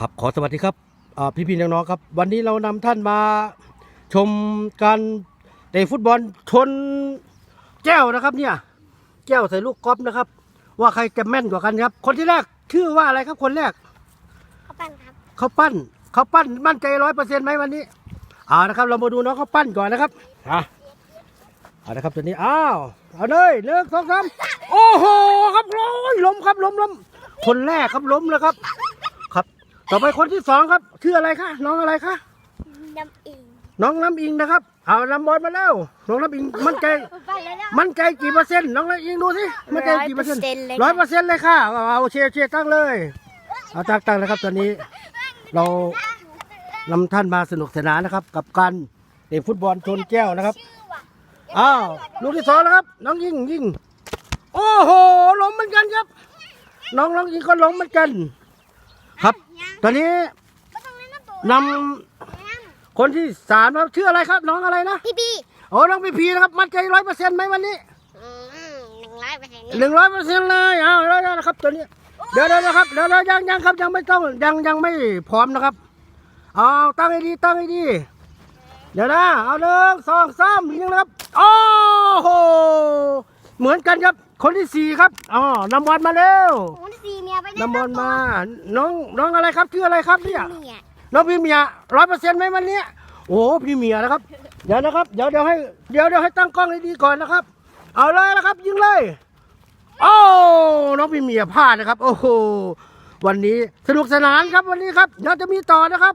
ครับขอสวัสดีครับพี่าพี่ๆน้องๆครับ วันนี้เรานำท่านมาชมการเตะฟุตบอลชนแก้วนะครับเนี่ยแก้วใส่ลูกกอล์ฟนะครับ ว่าใครจะแม่นกว่ากันครับ คนที่แรกชื่อว่าอะไรครับคนแรกข้าวปั้นครับเขาปั้นเขาปั้นมั่นใจร้อยเปอร์เซ็นต์ไหมวันนี้เอานะครับ เรามาดูน้องเขาปั้นก่อนนะครับอะเอานะครับตัวนี้อ้าวเอาเลยหนึ่งสองสามโอ้โหครับล้มล้มครับล้มล้มคนแรกครับล้มแล้วครับครับ ต่อไปคนที่สองครับชื่ออะไรคะน้องอะไรคะน้ำอิงน้องน้ำอิงนะครับ เอานำบอลมาแล้วน้องน้ำอิงมั่นใจไปแล้วนะมั่นใจกี่เปอร์เซ็นต์น้องน้ำอิงดูสิมั่นใจกี่เปอร์เซ็นต์100%เลยร้อยเปอร์เซ็นต์เลยค่ะเอาเอาเชียร์เชียร์ตั้งเลยเอาตั้งตั้งเลยครับตอนนี้เรานำท่านมาสนุกสนานนะครับ กับการเตะฟุตบอลชนแก้วนะครับอ้าวลูกที่สองนะครับ น้องยิงยิงโอ้โหล้มเหมือนกันครับ น้องน้องยิงก็ล้มเหมือนกันครับ ตอนนี้ก็ต้องเล่นน้ำตัวนำคนที่สามครับชื่ออะไรครับ น้องอะไรนะพี่บีโอ้น้องพีพีนะครับมั่นใจร้อยเปอร์เซ็นต์ไหมวันนี้อืมหนึ่งร้อยเปอร์เซ็นต์หนึ่งร้อยเปอร์เซ็นต์เลยเอาแล้วนะครับตัวนี้เดี๋ยวเดี๋ยวนะครับเดี๋ยวเดี๋ยวยังยังครับยังไม่ต้องยังยังไม่พร้อมนะครับเอาตั้งให้ดีตั้งให้ดี เดี๋ยวนะเอาหนึ่งสองสามยิงนะครับโอ้โหเหมือนกันครับคนที่สี่ครับอ๋อนำบอลมาเร็วคนที่สี่เมีย ไปนำบอลมา น้องน้องอะไรครับชื่ออะไรครับเนี่ยเมียน้องพี่เมียร้อยเปอร์เซ็นต์ไหมวันนี้โอ้พี่เมียนะครับ เดี๋ยวนะครับ เดี๋ยวเดี๋ยวให้เดี๋ยวเดี๋ยวให้ตั้งกล้องให้ดีก่อนนะครับ เอาเลยนะครับ ยิงเลย โอ้น้องพี่เมียพลาดนะครับ โอ้โหวันนี้สนุกสนานครับวันนี้ครับเดี๋ยวจะมีต่อนะครับ